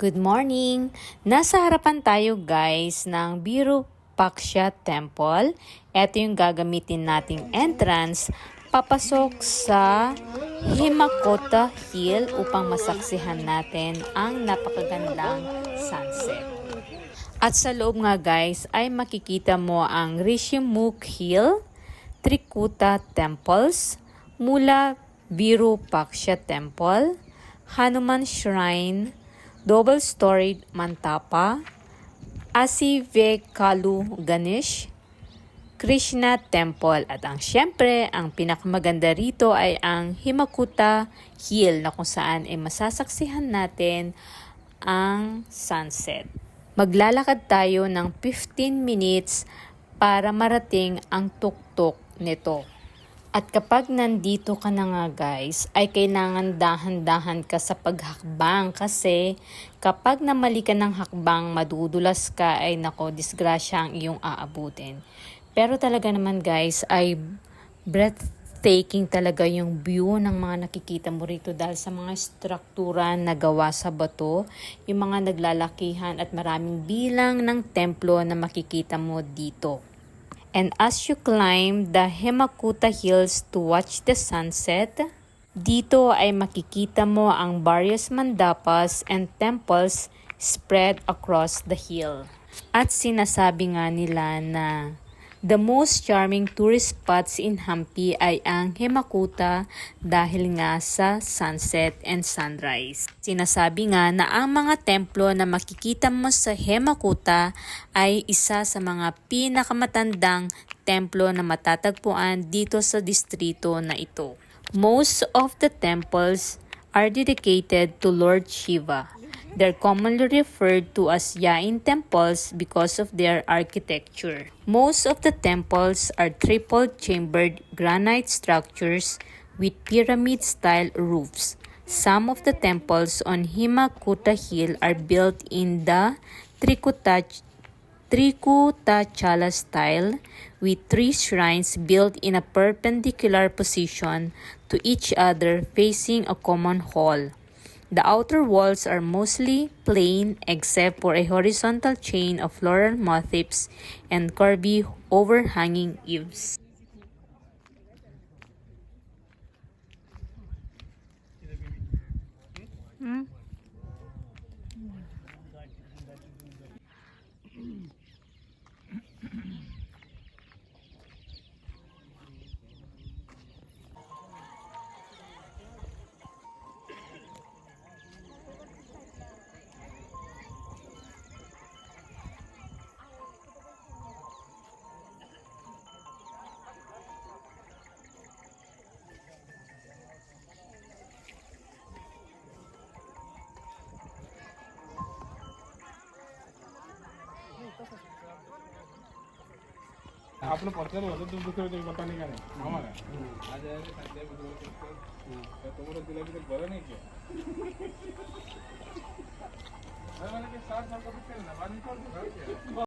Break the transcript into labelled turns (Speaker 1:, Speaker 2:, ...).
Speaker 1: Good morning! Nasa harapan tayo guys ng Virupaksha Temple. Ito yung gagamitin nating entrance papasok sa Himakota Hill upang masaksihan natin ang napakagandang sunset. At sa loob nga guys ay makikita mo ang Rishimukh Hill, Trikuta Temples, Mula Virupaksha Temple, Hanuman Shrine, double-storied Mantapa, Asivekalu Ganesh, Krishna Temple at ang syempre ang pinakamaganda rito ay ang Himakuta Hill na kung saan ay masasaksihan natin ang sunset. Maglalakad tayo ng 15 minutes para marating ang tuktok nito. At kapag nandito ka na nga guys, ay kailangan dahan-dahan ka sa paghakbang kasi kapag namali ka ng hakbang, madudulas ka ay nako, disgrasya ang iyong aabutin. Pero talaga naman guys, ay breathtaking talaga yung view ng mga nakikita mo rito dahil sa mga struktura na gawa sa bato, yung mga naglalakihan at maraming bilang ng templo na makikita mo dito. And as you climb the Himakuta Hills to watch the sunset, dito ay makikita mo ang various mandapas and temples spread across the hill. At sinasabi nga nila na the most charming tourist spots in Hampi ay ang Himakuta dahil nga sa sunset and sunrise. Sinasabi nga na ang mga templo na makikita mo sa Himakuta ay isa sa mga pinakamatandang templo na matatagpuan dito sa distrito na ito. Most of the temples are dedicated to Lord Shiva. They're commonly referred to as Jain temples because of their architecture. Most of the temples are triple-chambered granite structures with pyramid-style roofs. Some of the temples on Himakuta Hill are built in the Trikuta Trikutachala style with three shrines built in a perpendicular position to each other facing a common hall. The outer walls are mostly plain except for a horizontal chain of floral motifs and curvy overhanging eaves. Hmm?
Speaker 2: आपलं personal होतं तू दुसरं को नाही का नाही आम्हाला आज आहे रे सध्या बुधवार करतो तुम्हाला दिला की ते बरं नाही की अरे मला काही साठ साल का पिक्चर ना बाद निकाल